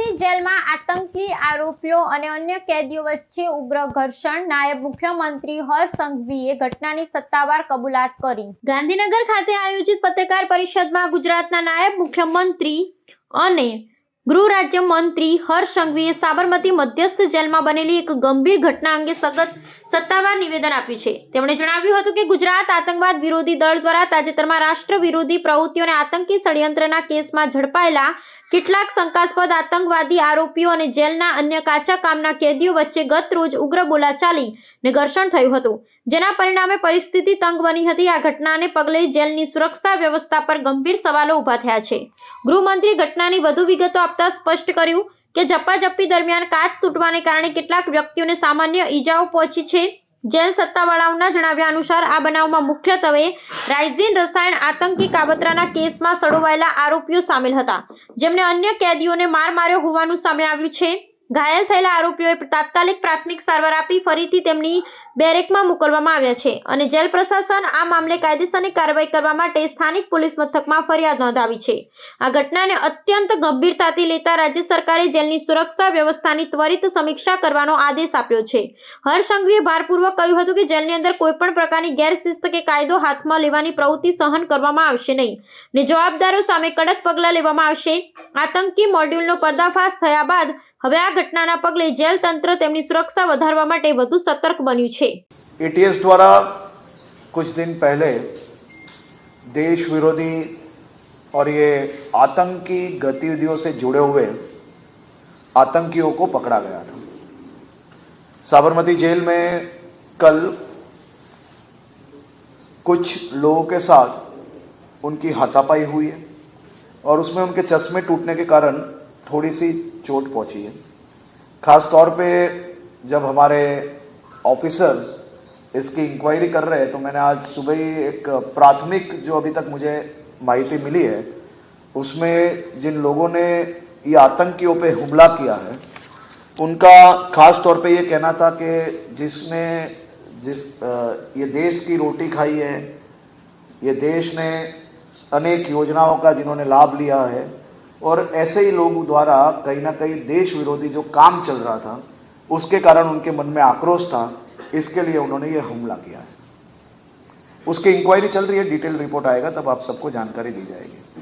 જેલમાં આતંકી આરોપીઓ અને અન્ય કેદીઓ વચ્ચે ઉગ્ર ઘર્ષણ. નાયબ મુખ્યમંત્રી હર્ષ સંઘવીએ ઘટનાની સત્તાવાર કબૂલાત કરી. ગાંધીનગર ખાતે આયોજિત પત્રકાર પરિષદમાં ગુજરાતના નાયબ મુખ્યમંત્રી અને ગૃહ રાજ્ય મંત્રી હર્ષ સંઘવીએ સાબરમતી મધ્યસ્થ જેલમાં બનેલી એક ગંભીર ઘટના અંગે સતત સત્તાવાર નિવેદન આપ્યું છે. તેમણે જણાવ્યું હતું કે ગુજરાત આતંકવાદ વિરોધી દળ દ્વારા તાજેતરમાં રાષ્ટ્ર વિરોધી પ્રવૃત્તિઓ અને આતંકી ષડયંત્રના કેસમાં ઝડપાયેલા કેટલાક શંકાસ્પદ આતંકવાદી આરોપીઓ અને જેલના અન્ય કાચા કામના કેદીઓ વચ્ચે ગત રોજ ઉગ્ર બોલાચાલી ને ઘર્ષણ થયું હતું. જેના પરિણામે પરિસ્થિતિ તંગ બની હતી. આ ઘટનાને પગલે જેલની સુરક્ષા વ્યવસ્થા પર ગંભીર સવાલો ઊભા થયા છે. ગૃહમંત્રી ઘટનાની વધુ વિગતો આપતા સ્પષ્ટ કર્યું કે ઝપાઝપી દરમિયાન કાચ તૂટવાને કારણે કેટલાક વ્યક્તિઓને સામાન્ય ઈજાઓ પહોંચી છે. જેલ સત્તાવાળાઓના જણાવ્યા અનુસાર, આ બનાવમાં મુખ્યત્વે રાઇઝિન રસાયણ આતંકી કાબતરાના કેસમાં સડોવાયેલા આરોપીઓ સામેલ હતા, જેમને અન્ય કેદીઓને માર માર્યો હોવાનું સામે આવ્યું છે. ઘાયલ થયેલા આરોપીઓએ તાત્કાલિક પ્રાથમિક સારવાર આપી ફરીથી તેમની બેરેકમાં મોકલવામાં આવ્યા છે અને જેલ પ્રશાસન આ મામલે કાયદેસરની કાર્યવાહી કરવા માટે સ્થાનિક પોલીસ મથકમાં ફરિયાદ નોંધાવી છે. આ ઘટનાને અત્યંત ગંભીરતાથી લેતા રાજ્ય સરકારે જેલની સુરક્ષા વ્યવસ્થાની ત્વરિત સમીક્ષા કરવાનો આદેશ આપ્યો છે. હર્ષંઘવીએ ભારપૂર્વક કહ્યું હતું કે જેલની અંદર કોઈપણ પ્રકારની ગેરશિસ્ત કે કાયદો હાથમાં લેવાની પ્રવૃત્તિ સહન કરવામાં આવશે નહીં ને જવાબદારો સામે કડક પગલાં લેવામાં આવશે. આતંકી મોડ્યુલનો પર્દાફાશ થયા બાદ હવે આ ઘટનાના પગલે જેલ તંત્ર તેમની સુરક્ષા વધારવા માટે વધુ સતર્ક બન્યું છે एटीएस द्वारा कुछ दिन पहले देश विरोधी और ये आतंकी गतिविधियों से जुड़े हुए आतंकियों को पकड़ा गया था साबरमती जेल में कल कुछ लोगों के साथ उनकी हाथापाई हुई है और उसमें उनके चश्मे टूटने के कारण थोड़ी सी चोट पहुँची है। खास तौर पे जब हमारे ऑफिसर्स इसकी इंक्वायरी कर रहे हैं तो मैंने आज सुबह ही एक प्राथमिक जो अभी तक मुझे माहिती मिली है, उसमें जिन लोगों ने ये आतंकियों पे हमला किया है, उनका खास तौर पे ये कहना था कि जिसने, जिस ये देश की रोटी खाई है, ये देश ने अनेक योजनाओं का जिन्होंने लाभ लिया है और ऐसे ही लोगों द्वारा कहीं ना कहीं देश विरोधी जो काम चल रहा था, उसके कारण उनके मन में आक्रोश था, इसके लिए उन्होंने ये हमला किया है। उसकी इंक्वायरी चल रही है डिटेल रिपोर्ट आएगा, तब आप सबको जानकारी दी जाएगी।